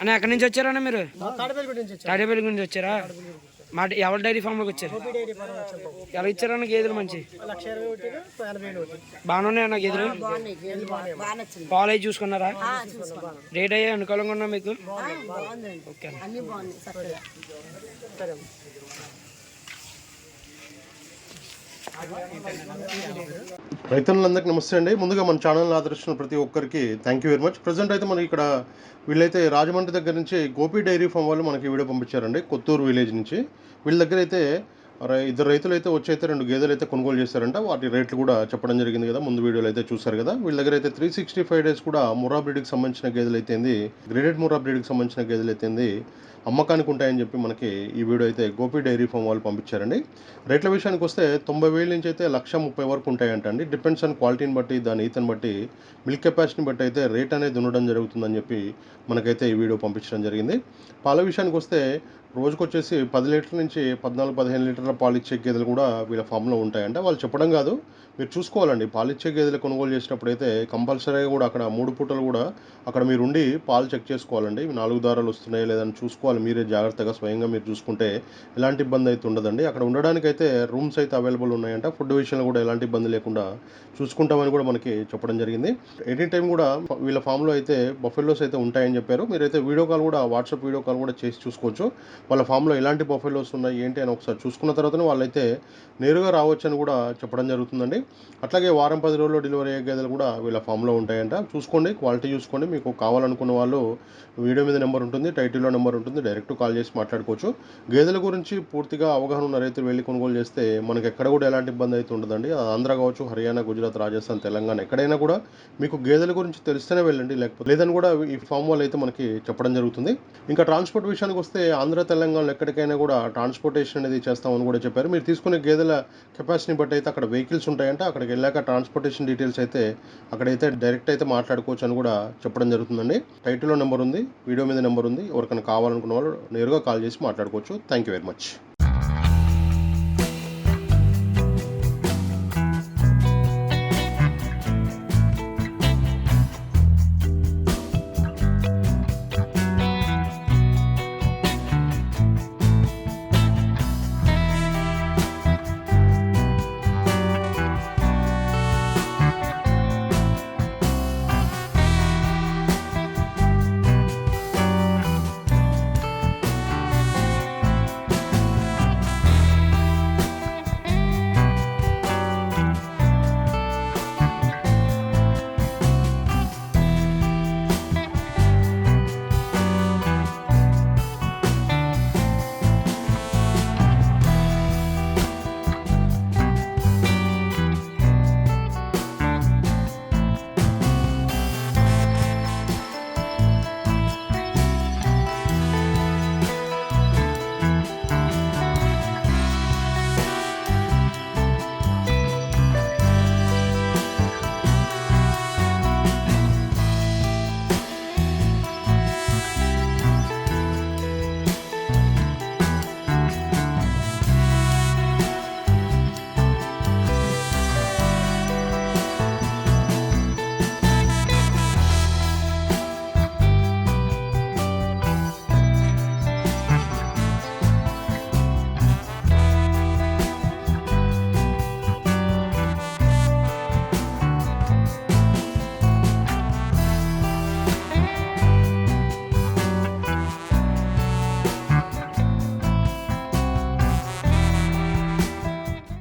అన్న ఎక్కడి నుంచి వచ్చారన్న మీరు? తాడపల్లి గురించి వచ్చారా? మా ఎవరి డైరీ ఫామ్లోకి వచ్చారు? ఎలా ఇచ్చారన్న గేదెలు మంచి? లక్ష ఇరవై ఒకటి ఎనభై వేలు ఒకటి. బాగానే ఉన్నాయన్న గేదెలు? పాలు అవి చూసుకున్నారా? రేట్ అయ్యే అనుకూలంగా ఉన్నా మీకు? ఓకే రైతులందరికీ నమస్తే అండి. ముందుగా మన ఛానల్ ఆదరిస్తున్న ప్రతి ఒక్కరికి thank you very much present అయితే మనకి ఇక్కడ వీళ్ళైతే రాజమండ్రి దగ్గర నుంచి గోపి డైరీ ఫామ్ వాళ్ళు మనకి వీడియో పంపించారండి. కొత్తూరు విలేజ్ నుంచి. వీళ్ళ దగ్గర అయితే ఇద్దరు రైతులు అయితే వచ్చి అయితే రెండు గేదెలు అయితే కొనుగోలు చేశారంట. వాటి రేట్లు కూడా చెప్పడం జరిగింది కదా. ముందు వీడియోలో అయితే చూశారు కదా. వీళ్ళ దగ్గర అయితే త్రీ సిక్స్టీ ఫైవ్ డేస్ కూడా మురా బ్రీడ్కి సంబంధించిన గేదెలు అయితేంది గ్రేడెడ్ మురా బ్రీడ్కి సంబంధించిన గేదెలు అయితేంది అమ్మకానికి ఉంటాయని చెప్పి మనకి ఈ వీడియో అయితే గోపి డైరీ ఫామ్ వాళ్ళు పంపించారండి. రేట్ల విషయానికి వస్తే తొంభై వేల నుంచి అయితే లక్ష ముప్పై వరకు ఉంటాయంట అండి. డిపెండ్స్ ఆన్ క్వాలిటీని బట్టి దాని ఈతని బట్టి మిల్క్ కెపాసిటీని బట్టి అయితే రేట్ అనేది ఉండడం జరుగుతుందని చెప్పి మనకైతే ఈ వీడియో పంపించడం జరిగింది. పాల విషయానికి వస్తే రోజుకొచ్చేసి పది లీటర్ల నుంచి పద్నాలుగు పదిహేను లీటర్ల పాలు ఇచ్చే గేదెలు కూడా వీళ్ళ ఫామ్లో ఉంటాయంట. వాళ్ళు చెప్పడం కాదు మీరు చూసుకోవాలండి. పాలు ఇచ్చే గేదెలు కొనుగోలు చేసినప్పుడు అయితే కంపల్సరీగా కూడా అక్కడ మూడు పూటలు కూడా అక్కడ మీరు ఉండి పాలు చెక్ చేసుకోవాలండి. నాలుగు దారాలు వస్తున్నాయా లేదని చూసుకోవాలి. మీరే జాగ్రత్తగా స్వయంగా మీరు చూసుకుంటే ఎలాంటి ఇబ్బంది అయితే ఉండదండి. అక్కడ ఉండడానికి అయితే రూమ్స్ అయితే అవైలబుల్ ఉన్నాయంట. ఫుడ్ విషయంలో కూడా ఎలాంటి ఇబ్బంది లేకుండా చూసుకుంటామని కూడా మనకి చెప్పడం జరిగింది. ఎనీ టైం కూడా వీళ్ళ ఫామ్లో అయితే బఫెల్లోస్ అయితే ఉంటాయని చెప్పారు. మీరైతే వీడియో కాల్ కూడా వాట్సాప్ వీడియో కాల్ కూడా చేసి చూసుకోవచ్చు. వాళ్ళ ఫామ్లో ఎలాంటి బఫెల్లోస్ ఉన్నాయి ఏంటి అని ఒకసారి చూసుకున్న తర్వాతనే వాళ్ళైతే నేరుగా రావచ్చు అని కూడా చెప్పడం జరుగుతుందండి. అట్లాగే వారం పది రోజుల్లో డెలివరీ అయ్యే గేదెలు కూడా వీళ్ళ ఫామ్లో ఉంటాయంట. చూసుకోండి క్వాలిటీ చూసుకోండి. మీకు కావాలనుకున్న వాళ్ళు వీడియో మీద నెంబర్ ఉంటుంది టైటిల్లో నెంబర్ ఉంటుంది డైరెక్ట్ కాల్ చేసి మాట్లాడుకోవచ్చు. గేదెల గురించి పూర్తిగా అవగాహన ఉన్న రైతులు వెళ్ళి కొనుగోలు చేస్తే మనకి ఎక్కడ కూడా ఎలాంటి ఇబ్బంది అయితే ఉండదండి. ఆంధ్ర కావచ్చు హర్యానా గుజరాత్ రాజస్థాన్ తెలంగాణ ఎక్కడైనా కూడా మీకు గేదెల గురించి తెలిస్తేనే వెళ్ళండి. లేకపోతే లేదని కూడా ఈ ఫామ్ వాళ్ళు అయితే మనకి చెప్పడం జరుగుతుంది. ఇంకా ట్రాన్స్పోర్ట్ విషయానికి వస్తే ఆంధ్ర తెలంగాణలో ఎక్కడికైనా కూడా ట్రాన్స్పోర్టేషన్ అనేది చేస్తామని కూడా చెప్పారు. మీరు తీసుకునే గేదెల కెపాసిటీని బట్టి అయితే అక్కడ వెహికల్స్ ఉంటాయంటే. అక్కడికి వెళ్ళాక ట్రాన్స్పోర్టేషన్ డీటెయిల్స్ అయితే అక్కడైతే డైరెక్ట్ అయితే మాట్లాడుకోవచ్చు అని కూడా చెప్పడం జరుగుతుందండి. టైటిల్లో నెంబర్ ఉంది వీడియో మీద నెంబర్ ఉంది. ఎవరికైనా కావాలనుకున్న వాళ్ళు నేరుగా కాల్ చేసి మాట్లాడుకోవచ్చు. Thank you very much.